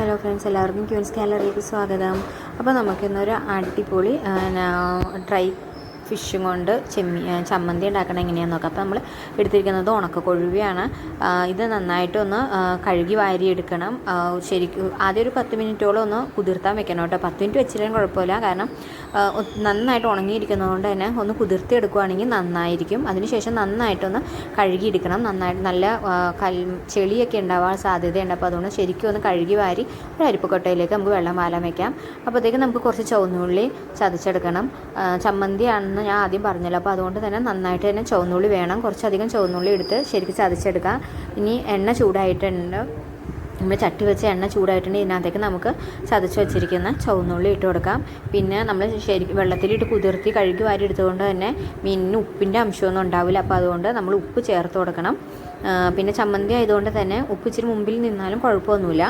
Hello friends എല്ലാവർക്കും ക്യൂൻസ് ഗാലറിയിലേക്ക് സ്വാഗതം. അപ്പോൾ നമുക്കിന്നൊരു അടിപൊളി ഡ്രൈ ഫിഷും കൊണ്ട് ചെമ്മി ചമ്മന്തി ഉണ്ടാക്കണം എങ്ങനെയാണെന്ന് നോക്കാം. അപ്പോൾ നമ്മൾ എടുത്തിരിക്കുന്നത് ഉണക്ക കൊഴുവിയാണ് ഇത് നന്നായിട്ടൊന്ന് കഴുകി വാരി എടുക്കണം ആ, ശരിക്കും ആദ്യം ഒരു പത്ത് മിനിറ്റോളം ഒന്ന് കുതിർത്താൻ വെക്കണം കേട്ടോ. പത്ത് മിനിറ്റ് വെച്ചില്ലെങ്കിൽ കുഴപ്പമില്ല. കാരണം നന്നായിട്ട് ഉണങ്ങിയിരിക്കുന്നത് നന്നായിട്ട് ഉണങ്ങിയിരിക്കുന്നതുകൊണ്ട് തന്നെ ഒന്ന് കുതിർത്തി എടുക്കുകയാണെങ്കിൽ നന്നായിരിക്കും. അതിനുശേഷം നന്നായിട്ടൊന്ന് കഴുകിയെടുക്കണം. നന്നായിട്ട് നല്ല കൽ ചെളിയൊക്കെ ഉണ്ടാവാൻ സാധ്യതയുണ്ട്. അപ്പോൾ അതുകൊണ്ട് ശരിക്കും ഒന്ന് കഴുകി വാരി ഒരു അരിപ്പക്കൊട്ടയിലേക്ക് നമുക്ക് വെള്ളം വാലാൻ വയ്ക്കാം അപ്പോഴത്തേക്ക് നമുക്ക് കുറച്ച് ചുവന്നുള്ളി ചതച്ചെടുക്കണം. ആ, ചമ്മന്തിയാണെന്ന് ഞാൻ ആദ്യം പറഞ്ഞല്ലോ അപ്പോൾ അതുകൊണ്ട് തന്നെ നന്നായിട്ട് തന്നെ ചുവന്നുള്ളി വേണം. കുറച്ചധികം ചുവന്നുള്ളി എടുത്ത് ശരിക്കും ചതച്ചെടുക്കാം. ഇനി എണ്ണ ചൂടായിട്ടുണ്ട്. നമ്മൾ ചട്ടി വെച്ച എണ്ണ ചൂടായിട്ടുണ്ട്. ഇതിനകത്തേക്ക് നമുക്ക് ചതച്ച് വെച്ചിരിക്കുന്ന ചുവന്നുള്ളി ഇട്ട് കൊടുക്കാം. പിന്നെ നമ്മൾ ശരിക്കും വെള്ളത്തിലിട്ട് കുതിർത്തി കഴുകി വാരി എടുത്തുകൊണ്ട് തന്നെ മീനിന് ഉപ്പിന്റെ അംശമൊന്നും ഉണ്ടാവില്ല. അപ്പോൾ അതുകൊണ്ട് നമ്മൾ ഉപ്പ് ചേർത്ത് കൊടുക്കണം. പിന്നെ ചമ്മന്തി ആയതുകൊണ്ട് തന്നെ ഉപ്പ് ഇച്ചിരി മുമ്പിൽ നിന്നാലും കുഴപ്പമൊന്നുമില്ല.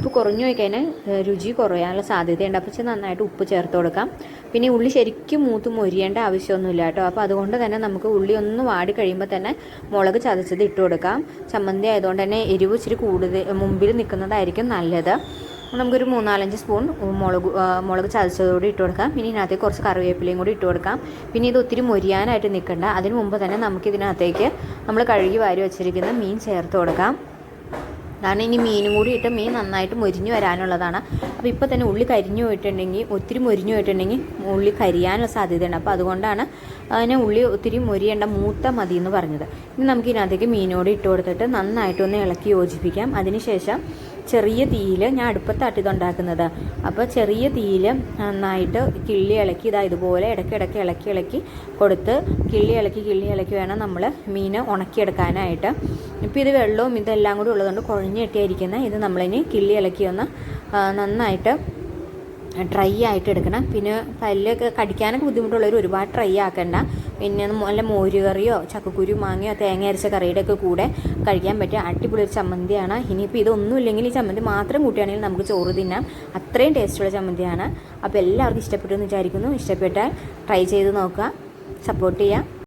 ഉപ്പ് കുറഞ്ഞു പോയി കഴിഞ്ഞാൽ ഏ, രുചി കുറയാനുള്ള സാധ്യതയുണ്ട്. ഇച്ചിരി നന്നായിട്ട് ഉപ്പ് ചേർത്ത് കൊടുക്കാം. പിന്നെ ഉള്ളി ശരിക്കും മൂത്ത് മൊരിയേണ്ട ആവശ്യമൊന്നുമില്ല കേട്ടോ. അപ്പോൾ അതുകൊണ്ട് തന്നെ നമുക്ക് ഉള്ളി ഒന്ന് വാടി കഴിയുമ്പോൾ തന്നെ മുളക് ചതച്ചത് ഇട്ട് കൊടുക്കാം. ചമ്മന്തി ആയതുകൊണ്ട് തന്നെ എരിവ് ഇച്ചിരി കൂടുതൽ മുമ്പിൽ നിൽക്കുന്നതായിരിക്കും നല്ലത്. നമുക്കൊരു മൂന്നാലഞ്ച് സ്പൂൺ മുളക് മുളക് ചതച്ചതോടെ ഇട്ട് കൊടുക്കാം. പിന്നെ ഇതിനകത്തേക്ക് കുറച്ച് കറിവേപ്പിലയും കൂടി ഇട്ട് കൊടുക്കാം. പിന്നെ ഇത് ഒത്തിരി മൊരിയാനായിട്ട് നിൽക്കണ്ട. അതിന് മുമ്പ് തന്നെ നമുക്ക് ഇതിനകത്തേക്ക് നമ്മൾ കഴുകി വാരി വെച്ചിരിക്കുന്ന മീൻ ചേർത്ത് കൊടുക്കാം. കാരണം ഇനി മീനും കൂടി ഇട്ട് മീൻ നന്നായിട്ട് മൊരിഞ്ഞു വരാനുള്ളതാണ്. അപ്പോൾ ഇപ്പോൾ തന്നെ ഉള്ളി കരിഞ്ഞു പോയിട്ടുണ്ടെങ്കിൽ ഒത്തിരി മൊരിഞ്ഞു പോയിട്ടുണ്ടെങ്കിൽ ഉള്ളി കരിയാനുള്ള സാധ്യതയുണ്ട്. അപ്പോൾ അതുകൊണ്ടാണ് അതിനെ ഉള്ളി ഒത്തിരി മൊരിയേണ്ട മൂത്ത മതി എന്ന് പറഞ്ഞത്. ഇനി നമുക്ക് ഇതിനകത്തേക്ക് മീനോട് ഇട്ട് കൊടുത്തിട്ട് നന്നായിട്ടൊന്ന് ഇളക്കി യോജിപ്പിക്കാം. അതിനുശേഷം ചെറിയ തീയിൽ ഞാൻ അടുപ്പത്താട്ട് ഇതുണ്ടാക്കുന്നത് അപ്പോൾ ചെറിയ തീയിൽ നന്നായിട്ട് കിള്ളി ഇളക്കി ഇതാ ഇതുപോലെ ഇടയ്ക്കിടയ്ക്ക് ഇളക്കി ഇളക്കി കൊടുത്ത് കിള്ളി ഇളക്കി കിള്ളി ഇളക്കി വേണം നമ്മൾ മീൻ ഉണക്കിയെടുക്കാനായിട്ട്. ഇപ്പോൾ ഇത് വെള്ളവും ഇതെല്ലാം കൂടി ഉള്ളതുകൊണ്ട് കുഴഞ്ഞ് ഇത് നമ്മളിനി കിള്ളി ഇളക്കി ഒന്ന് നന്നായിട്ട് ഡ്രൈ ആയിട്ട് എടുക്കണം. പിന്നെ പല്ലൊക്കെ കടിക്കാനൊക്കെ ബുദ്ധിമുട്ടുള്ളവർ ഒരുപാട് ഡ്രൈ ആക്കണ്ട. പിന്നെ നല്ല മോരുകറിയോ ചക്കക്കുരു മാങ്ങയോ തേങ്ങ അരച്ച കറിയുടെ ഒക്കെ കൂടെ കഴിക്കാൻ പറ്റിയ അടിപൊളി ഒരു ചമ്മന്തിയാണ്. ഇനിയിപ്പോൾ ഇതൊന്നും ഇല്ലെങ്കിൽ ഈ ചമ്മന്തി മാത്രം കൂട്ടുകയാണെങ്കിൽ നമുക്ക് ചോറ് തിന്നാം. അത്രയും ടേസ്റ്റുള്ള ചമ്മന്തിയാണ്. അപ്പോൾ എല്ലാവർക്കും ഇഷ്ടപ്പെട്ടു എന്ന് വിചാരിക്കുന്നു. ഇഷ്ടപ്പെട്ടാൽ ട്രൈ ചെയ്ത് നോക്കുക. സപ്പോർട്ട് ചെയ്യുക